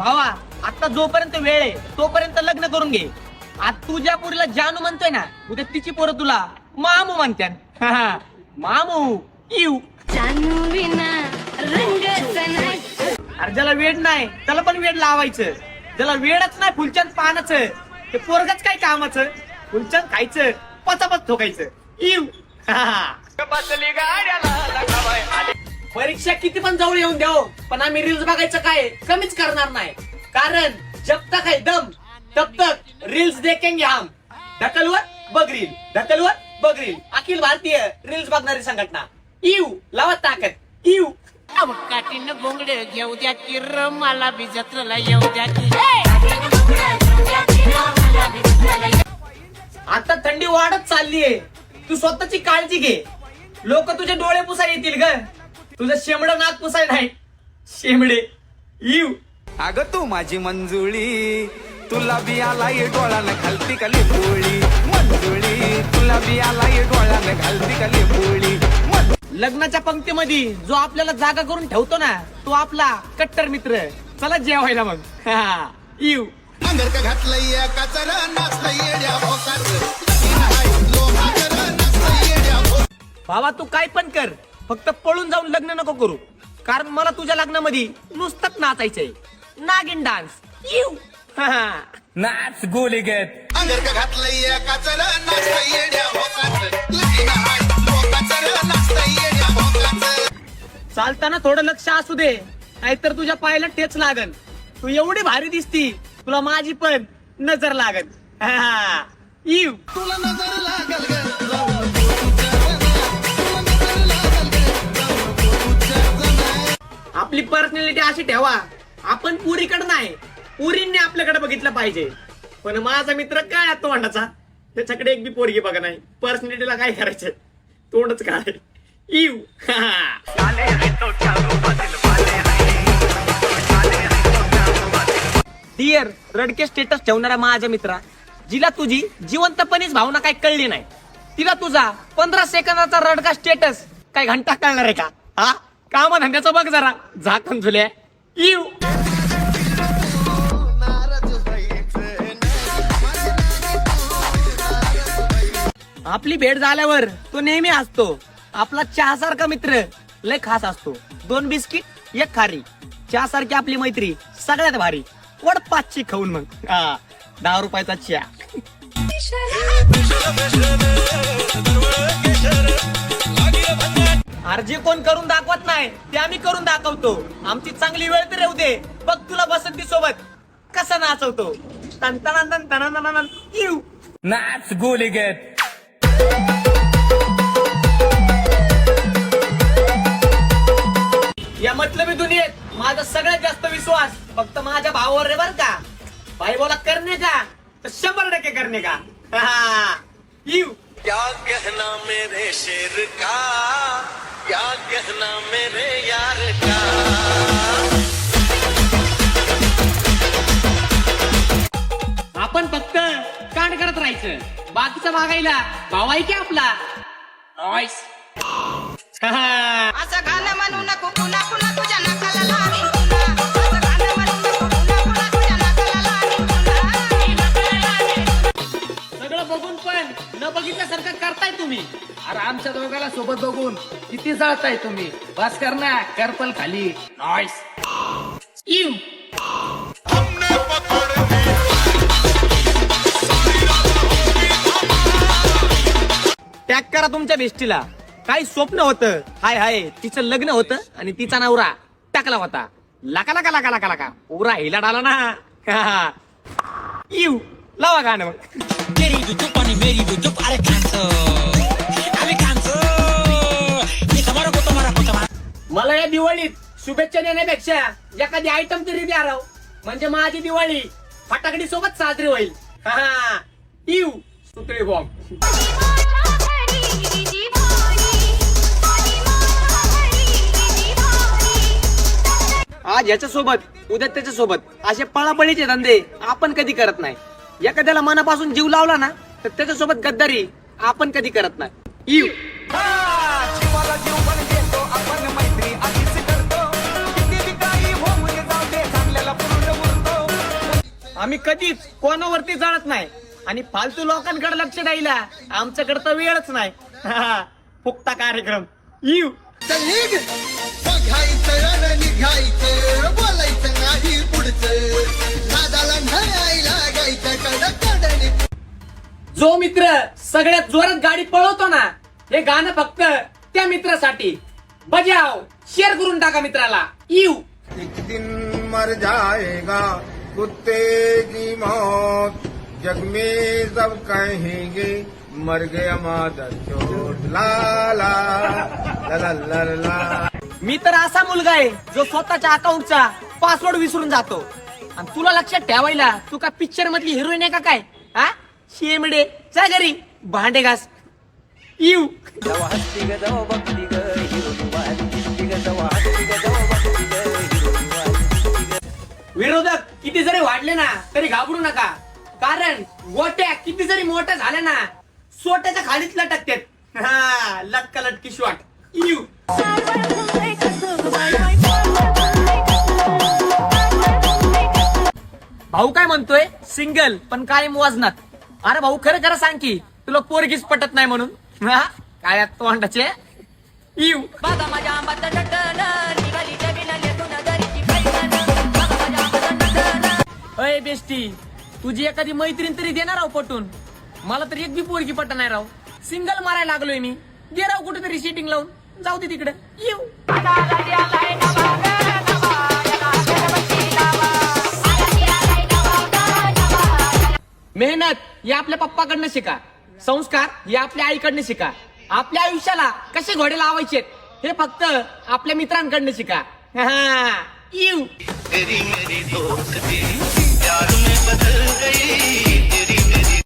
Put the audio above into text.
भावा आता जोपर्यंत वेळ आहे तोपर्यंत लग्न करून घे. आज तुझ्या पुरीला जानू म्हणतोय ना उद्या तिची पोरं तुला मामू म्हणत्यान. मामू इव. जानू विना रंगच नाही. अरे ज्याला वेळ नाही त्याला पण वेळ लावायचं. ज्याला वेळच नाही फुलचंद पानाचं. ते पोरगच काय कामाचं? फुलचंद खायचं पचापच ठोकायचं. इव. परीक्षा किती पण जवळ येऊन द्याव पण आम्ही रील्स बघायचं काय? कमीच करणार नाही. कारण जब तक है दम तब तक रील्स देखेंगे हम. ढकलवर बघ रील ढकलवर बघ रील अखिल भारतीय रील्स बघणारी संघटना. इव लावा ताकद. इव काठीनं बोंगड घेऊ द्या की र मला बी जत्रेला येऊ द्या की. आता थंडी वाढत चाललीये. तू स्वतःची काळजी घे. लोक तुझे डोळे पुसाय येतील ग. तुझं शेमड नाक पुसाय नाही. शेमडे. इव. अगं तू माझी मंजुळी. तुला बी आलाय डोळ्यानं घालती का पोळी मंजुळी. तुला बी आलाय डोळ्यानं घालती का पोळी लग्नाच्या पंक्तीमध्ये जो आपल्याला जागा करून ठेवतो ना तो आपला कट्टर मित्र. चला जेवायला मग. हा, इव. अंगर का घातलंय काचर नाचलंय येड्या भोकाचं. लोकाचं नाचलंय येड्या भोकाचं. बाबा तू काय पण कर. फक्त पळून जाऊन लग्न नको करू. कारण मला तुझ्या लग्नामध्ये नुसतंच नाचायचंय. नागिन डान्स. हा, नाच काचर नाचलंय येड्या भोकाचं. लगीन हाय, लोकाचं नाचलंय येड्या भोकाचं. चालताना थोडं लक्ष असू दे. नाहीतर तुझ्या पायाला ठेच लागन. तू एवढी भारी दिसती तुला माझी पण नजर लागन. हा, इव तुला नजर लागल ग, आपली पर्सनॅलिटी अशी ठेवा. आपण पुरीकडे नाही. पुरींनी आपल्याकडे बघितलं पाहिजे. पण माझा मित्र काय तोंडाचा? त्याच्याकडे एक बी पोरगी बघा नाही. पर्सनॅलिटीला काय करायचं तोंडच काय इव. डिअर रडके स्टेटस ठेवणारा माझ्या मित्रा जिला तुझी जिवंतपणीच भावना काही कळली नाही. तिला तुझा पंधरा सेकंदाचा रडका स्टेटस काय घंटा कळणार आहे का? हा? काम धंद्याचं बघ जरा. झाकण झुल्या इव आपली भेट झाल्यावर तो नेहमी असतो आपला चहा सारखा मित्र लय खास असतो. दोन बिस्किट एक खारी. चहा सारखी आपली मैत्री सगळ्यात भारी. वड पाचशे खाऊन मग. हा दहा रुपयाचा चहा. कोण करून दाखवत नाही ते आम्ही करून दाखवतो. आमची चांगली वेळ तर येऊ दे. बघ तुला बसंती सोबत कसा नाचवतो. तन तन तन तन तन तन इव. नाच गोलीगत या मतलबी दुनियेत माझा सगळ्यात जास्त विश्वास फक्त माझ्या भावावर रे बर का. भाई बोला करणे का? तर शंभर टक्के करणे का? हा. इव. क्या कहना मेरे शेर का? क्या कहना मेरे यार का आपण फक्त कांड करत राहायचं. बाकीचं बघायला भाव आहे की आपला? असं गाणं म्हणू नको पुन्हा पुन्हा तुझ्या नाकाला लावीन पुन्हा असं गाणं म्हणू नको पुन्हा पुन्हा तुझ्या नाकाला लावीन पुन्हा सगळं बघून पण न बघितल्यासारखं करताय तुम्ही. अरे आमच्या दोघाला सोबत बघून. किती जळताय तुम्ही. बस कर ना करपल खाली. नॉईस इव टॅग करा तुमच्या बेस्टीला. काही स्वप्न होतं. हाय हाय. तिचं लग्न होतं आणि तिचा नवरा टाकला होता. लाका लाका लाका लाका लाका. पुरा हिला डाला ना. इव लावा गाणं मग. मला या दिवाळीत शुभेच्छा देण्यापेक्षा एखादी आयटम तरी द्या राव. म्हणजे माझी दिवाळी फटाकडी सोबत साजरी होईल. हा इव सुतळी बॉम्ब. आज याच्या सोबत उद्या त्याच्या सोबत असे पळापळीचे धंदे आपण कधी करत नाही. एखाद्याला मनापासून जीव लावला ना तर त्याच्यासोबत गद्दारी आपण कधी करत नाही. इव. आम्ही कधीच कोणावरती जळत नाही. आणि फालतू लोकांकडे लक्ष द्यायला आमच्याकडे तर वेळच नाही. फुकता कार्यक्रम. येऊ निघायचं बोलायचं नाही पुढचं. जो मित्र सगळ्यात जोरात गाडी पळवतो ना हे गाणं फक्त त्या मित्रासाठी. बजाव. शेअर करून टाका मित्राला. येऊ एक दिन मर जाएगा कुत्ते की मौत। जग में सब कहेंगे मर गया मादर चोट। ला ला ला मी तर असा मुलगा आहे जो स्वतःच्या अकाउंटचा पासवर्ड विसरून जातो. आणि तुला लक्षात ठेवायला तू का पिक्चर मधली हिरोईन आहे का काय? हा? शेमडे जा घरी. भांडे घास. येऊ. विरोधक वाढले ना तरी घाबरू नका. कारण गोट्या किती जरी मोठ्या झाल्या ना सोट्याच्या खालीच लटकतात. हा लटका लटकी शॉट. येऊ भाऊ काय म्हणतोय? सिंगल पण कायम वजनात अरे भाऊ खरं खरं सांग की तुला पोरगीच पटत नाही म्हणून. हा? काय तोंडाचे? येऊ बघा माझ्या आंबाचं निघाली जमीन अय बेस्टी तुझी एखादी मैत्रीण तरी देणार राव पटून. मला तर एक बी पोरगी पट नाही राव. सिंगल मारायला लागलोय मी. दे राव कुठेतरी सिटिंग लावून. जाऊ दे तिकडे. येऊ. मेहनत हे आपल्या पप्पाकडनं शिका. संस्कार हे आपल्या आईकडनं शिका. आपल्या आयुष्याला कसे घोडे लावायचे हे फक्त आपल्या मित्रांकडनं शिका. हा येऊ बात में बदल गई।